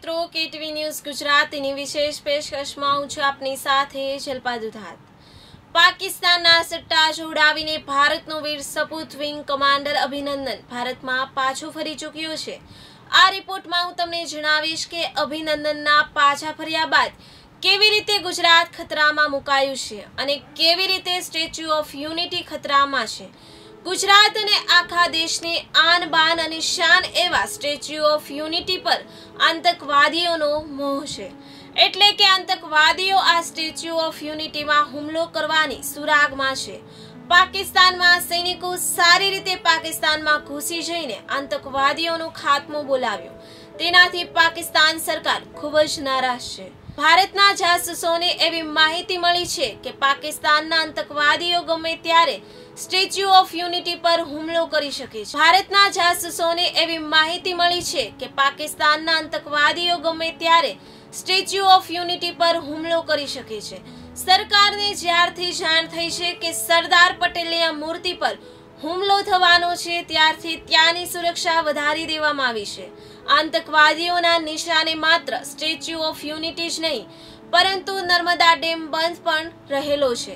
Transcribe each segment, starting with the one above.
KTV news ગુજરાતીની વિશેષ પેશકશમાં હું છું આપની સાથે જલપા દુધાત. પાકિસ્તાનના સટ્ટા જોડાવીને ભારતનો વીર સપૂત વિંગ કમાન્ડર અભિનંદન ભારતમાં પાછો ફરી ચૂક્યો છે. આ રિપોર્ટમાં હું તમને જણાવીશ કે અભિનંદનના પાછા ફર્યા બાદ કેવી રીતે ગુજરાત ખતરામાં મુકાયું છે અને કેવી રીતે સ્ટેચ્યુ ઓફ યુનિટી ખતરામાં છે. ગુજરાત અને આખા દેશની આન બાન અને શાન એવા સ્ટેચ્યુ ઓફ યુનિટી પર આતંકવાદીઓનો મોહ છે. એટલે કે આતંકવાદીઓ આ સ્ટેચ્યુ ઓફ યુનિટીમાં હુમલો કરવાની સુરાગમાં છે. પાકિસ્તાનમાં સૈનિકો સારી રીતે પાકિસ્તાનમાં ઘૂસી જઈને આતંકવાદીઓનો ખાત્મો બોલાવ્યો. તેનાથી પાકિસ્તાન સરકાર ખૂબ જ નારાજ છે. ભારતના જાસૂસોને એવી માહિતી મળી છે કે પાકિસ્તાનના આતંકવાદીઓ ગમે ત્યારે સ્ટેચ્યુ ઓફ યુનિટી પર હુમલો કરી શકે છે. ભારતના જાસૂસોને એવી માહિતી મળી છે કે પાકિસ્તાનના આતંકવાદીઓ ગમે ત્યારે સ્ટેચ્યુ ઓફ યુનિટી પર હુમલો કરી શકે છે. સરકારને જ્યારથી જાણ થઈ છે કે સરદાર પટેલની આ મૂર્તિ પર હુમલો થવાનો છે, ત્યારથી ત્યાંની સુરક્ષા વધારી દેવામાં આવી છે. આતંકવાદીઓના નિશાને માત્ર સ્ટેચ્યુ ઓફ યુનિટી જ નહીં, પરંતુ નર્મદા ડેમ બંધ પણ રહેલો છે.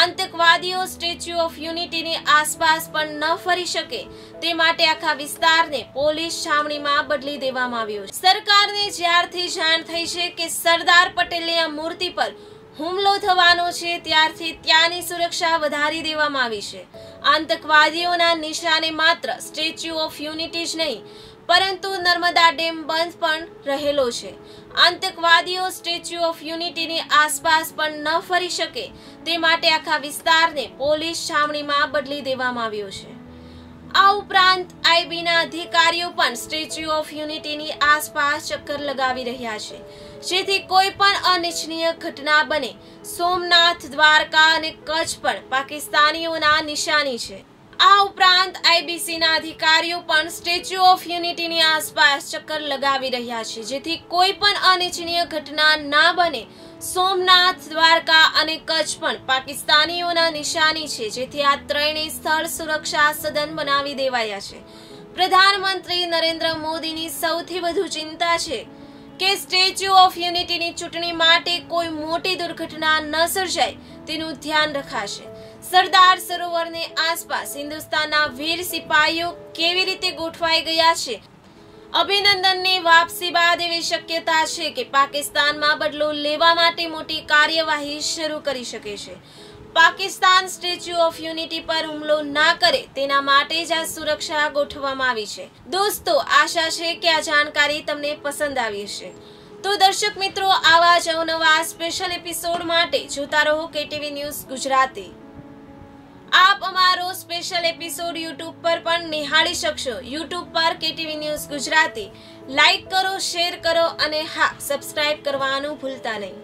આતંકવાદીઓ સ્ટેચ્યુ ઓફ યુનિટીની આસપાસ પણ ન ફરી શકે તે માટે આખા વિસ્તારને પોલીસ છાવણીમાં બદલી દેવામાં આવ્યો છે. સરકારને જ્યારથી જાણ થઈ છે કે સરદાર પટેલની આ મૂર્તિ પર હુમલો થવાનો છે, ત્યારથી ત્યાંની સુરક્ષા વધારી દેવામાં આવી છે. આતંકવાદીઓના નિશાને માત્ર સ્ટેચ્યુ ઓફ યુનિટી જ નહીં, પરંતુ નર્મદા ડેમ બંધ પણ રહેલો છે. આતંકવાદીઓ સ્ટેચ્યુ ઓફ યુનિટીની આસપાસ પણ ન ફરી શકે તે માટે આખા વિસ્તારને પોલીસ છાવણીમાં બદલી દેવામાં આવ્યો છે. આ ઉપરાંત આઈબીના અધિકારીઓ પણ સ્ટેચ્યુ ઓફ યુનિટીની આસપાસ ચક્કર લગાવી રહ્યા છે. જેથી કોઈ પણ અનિચ્છનીય ઘટના બને. સોમનાથ દ્વારકા અને કચ્છ પણ પાકિસ્તાનીઓના નિશાની છે. આ ઉપરાંત આઈબીસીના અધિકારીઓ પણ સ્ટેચ્યુ ઓફ યુનિટીની આસપાસ ચક્કર લગાવી રહ્યા છે, જેથી કોઈ પણ અનિચ્છનીય ઘટના ના બને. સોમનાથ, દ્વારકા અને કચ્છ પણ પાકિસ્તાનીઓના નિશાની છે, જેથી આ ત્રણેય સ્થળ સુરક્ષા સદન બનાવી દેવાયા છે. પ્રધાનમંત્રી નરેન્દ્ર મોદીની સૌથી વધુ ચિંતા છે કે સ્ટેચ્યુ ઓફ યુનિટીની ચૂંટણી માટે કોઈ મોટી દુર્ઘટના ન સર્જાય, તેનું ધ્યાન રખાશે. સરદાર સરોવરની આસપાસ હિન્દુસ્તાનના વીર સિપાહીઓ કેવી રીતે ગોઠવાઈ ગયા છે? અભિનંદનની વાપસી બાદ એવી શક્યતા છે કે પાકિસ્તાનમાં બદલો લેવા માટે મોટી કાર્યવાહી શરૂ કરી શકે છે. પાકિસ્તાન સ્ટેચ્યુ ઓફ યુનિટી પર હુમલો ના કરે તેના માટે જ આ સુરક્ષા ગોઠવવામાં આવી છે. દોસ્તો, આશા છે કે આ જાણકારી તમને પસંદ આવી હશે. તો દર્શક મિત્રો, આવા જ અવનવા સ્પેશિયલ એપિસોડ માટે જોતા રહો KTV news Gujarati. Special episode YouTube પર પણ નિહાળી શકશો. યુટ્યુબ પર કેટીવી ન્યૂઝ ગુજરાતી. લાઈક કરો શેર કરો અને હા સબસ્ક્રાઇબ કરવાનું ભૂલતા નહીં.